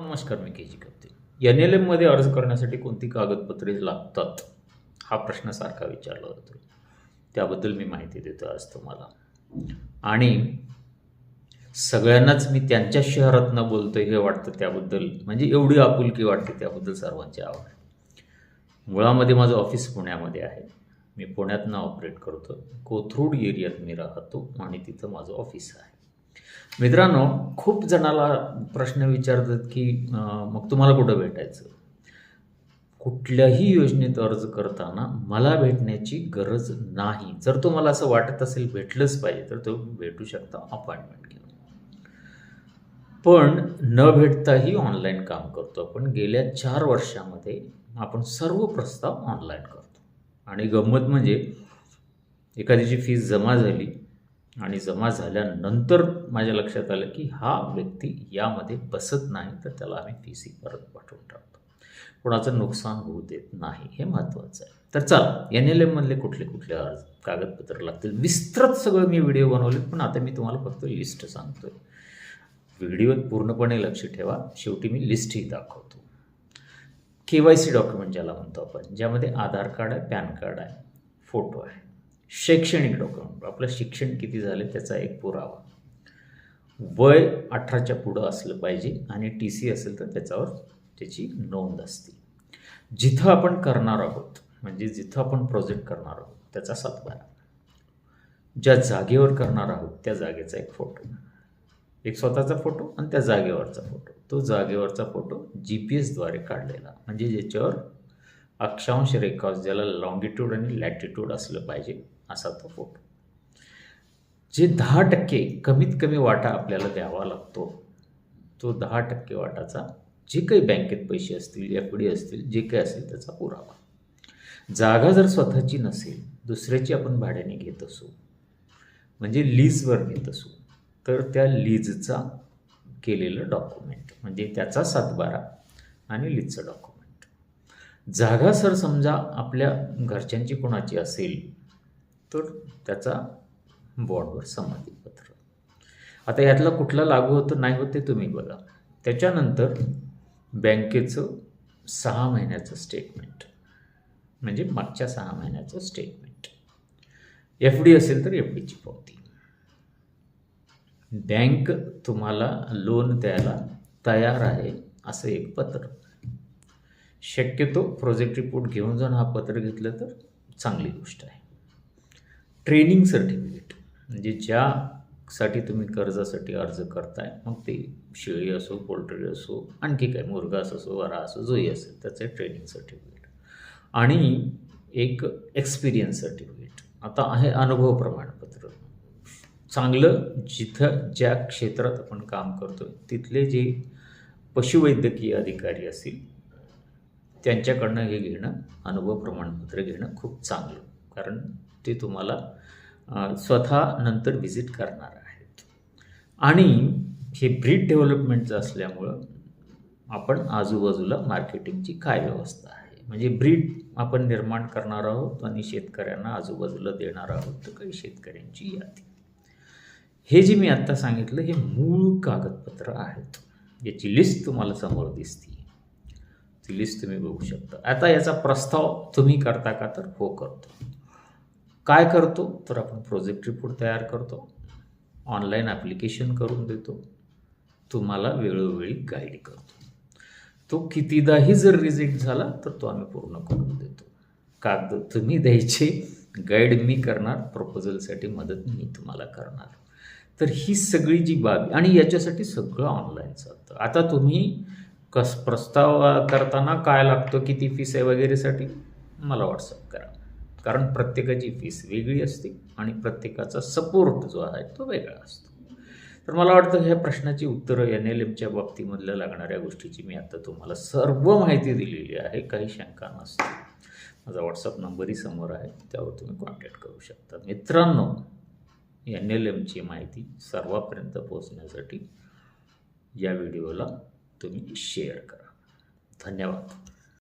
नमस्कार मी के जी कप्ते. N L एममध्ये अर्ज करण्यासाठी कोणती कागदपत्रे लागतात? हा प्रश्न सारखा विचारला जातो. त्याबद्दल मी माहिती देतो आज तुम्हाला. आणि सगळ्यांनाच मी त्यांच्या शहरातनं बोलतोय हे वाटतं त्याबद्दल म्हणजे एवढी आपुलकी वाटते त्याबद्दल सर्वांची आवड मुळामध्ये माझं ऑफिस पुण्यामध्ये आहे. मी पुण्यातनं ऑपरेट करतो कोथरूड एरियात मी राहतो आणि तिथं माझं ऑफिस आहे. मित्रांनो खूप जणाला प्रश्न विचारतात की मग तुम्हाला कुठं भेटायचं? कुठल्याही योजनेत अर्ज करताना मला भेटण्याची गरज नाही. जर तुम्हाला असं वाटत असेल भेटलंच पाहिजे तर तुम्ही भेटू शकता अपॉइंटमेंट घेऊन. पण न भेटताही ऑनलाईन काम करतो आपण. गेल्या चार वर्षामध्ये आपण सर्व प्रस्ताव ऑनलाईन करतो. आणि गंमत म्हणजे एखाद्याची फीस जमा झाली आणि जमा झाल्यानंतर माझ्या लक्षात आलं की हा व्यक्ती यामध्ये बसत नाही तर त्याला आम्ही फी सी परत पाठवून टाकतो. कोणाचं नुकसान होऊ देत नाही हे महत्त्वाचं आहे. तर चला एन एल एममधले कुठले कुठले अर्ज कागदपत्र लागतील? विस्तृत सगळं मी व्हिडिओ बनवले पण आता मी तुम्हाला फक्त लिस्ट सांगतोय. व्हिडिओत पूर्णपणे लक्ष ठेवा. शेवटी मी लिस्टही दाखवतो. के वाय सी डॉक्युमेंट ज्याला म्हणतो आपण ज्यामध्ये आधार कार्ड आहे पॅन कार्ड आहे फोटो आहे. शैक्षणिक डॉक्युमेंट आपलं शिक्षण किती झाले त्याचा एक पुरावा. वय अठराच्या पुढं असलं पाहिजे आणि टी सी असेल तर त्याच्यावर त्याची नोंद असते. जिथं आपण करणार आहोत म्हणजे जिथं आपण प्रोजेक्ट करणार आहोत त्याचा सातबारा ज्या जागेवर करणार आहोत त्या जागेचा एक फोटो. एक स्वतःचा फोटो आणि त्या जागेवरचा फोटो. तो जागेवरचा फोटो जी पी एसद्वारे काढलेला. म्हणजे ज्याच्यावर अक्षांश रेखांश ज्याला लॉंगिट्यूड आणि लॅटिट्यूड असलं पाहिजे असा तो फोटो जे दहा टक्के कमीत कमी वाटा आपल्याला द्यावा लागतो तो दहा टक्के वाटाचा जे काही बँकेत पैसे असतील एफ डी असतील जे काही असेल त्याचा पुरावा. जागा जर स्वतःची नसेल दुसऱ्याची आपण भाड्याने घेत असू म्हणजे लीजवर घेत असू तर त्या लीजचा केलेलं डॉक्युमेंट म्हणजे त्याचा सातबारा आणि लीजचं डॉक्युमेंट. जागा सर समजा आपल्या घरच्यांची कोणाची असेल तर त्याचा बॉर्डवर संमतीपत्र आता यातला कुठला लागू होतं नाही होते तुम्ही बघा. त्याच्यानंतर बँकेचं सहा महिन्याचं स्टेटमेंट म्हणजे मागच्या सहा महिन्याचं स्टेटमेंट एफ डी असेल तर एफ डीची पावती. बँक तुम्हाला लोन द्यायला तयार आहे असं एक पत्र. शक्यतो प्रोजेक्ट रिपोर्ट घेऊन जाऊन हा पत्र घेतलं तर चांगली गोष्ट आहे. Training certificate. म्हणजे ज्यासाठी तुम्ही कर्जासाठी अर्ज करताय मग ते शेळी असो पोल्ट्री असो आणखी काय मुरगास असो वरा असो जोही असेल त्याचं ट्रेनिंग सर्टिफिकेट आणि एक एक्सपिरियन्स सर्टिफिकेट आता आहे अनुभव प्रमाणपत्र. चांगलं जिथं ज्या क्षेत्रात आपण काम करतो तिथले जे पशुवैद्यकीय अधिकारी असतील त्यांच्याकडनं हे घेणं अनुभव प्रमाणपत्र घेणं खूप चांगलं. कारण ते तुम्हाला स्वतः नंतर व्हिजिट करणार आहेत. आणि हे ब्रीड डेव्हलपमेंटचं असल्यामुळं आपण आजूबाजूला मार्केटिंगची काय व्यवस्था आहे? म्हणजे ब्रीड आपण निर्माण करणार आहोत आणि शेतकऱ्यांना आजूबाजूला देणार आहोत तर काही शेतकऱ्यांची यादी. हे जे मी आत्ता सांगितलं हे मूळ कागदपत्र आहेत. याची लिस्ट तुम्हाला समोर दिसते. ती लिस्ट तुम्ही बघू शकता. आता याचा प्रस्ताव तुम्ही करता का तर हो करतो. काय करतो? तर आपण प्रोजेक्ट रिपोर्ट तयार करतो. ऑनलाईन ॲप्लिकेशन करून देतो. तुम्हाला वेळोवेळी गाईड करतो. तो कितीदाही जर रिजेक्ट झाला तर तो आम्ही पूर्ण करून देतो. कागद तुम्ही द्यायचे गाईड मी करणार प्रपोजलसाठी मदत मी तुम्हाला करणार. तर ही सगळी जी बाब आणि याच्यासाठी सगळं ऑनलाईन चालतं. आता तुम्ही कस प्रस्ताव करताना काय लागतं? किती फीस आहे वगैरेसाठी? मला व्हॉट्सअप करा. कारण प्रत्येकाची फीस वेगळी असते आणि प्रत्येकाचा सपोर्ट जो आहे तो वेगळा असतो. तर मला वाटतं ह्या प्रश्नाची उत्तरं एन एल एमच्या बाबतीमधल्या लागणाऱ्या गोष्टीची मी आता तुम्हाला सर्व माहिती दिलेली आहे काही शंका नसते माझा व्हॉट्सअप नंबरही समोर आहे त्यावर तुम्ही कॉन्टॅक्ट करू शकता. मित्रांनो एन एल एमची माहिती सर्वापर्यंत पोहोचण्यासाठी या व्हिडिओला तुम्ही शेअर करा. धन्यवाद.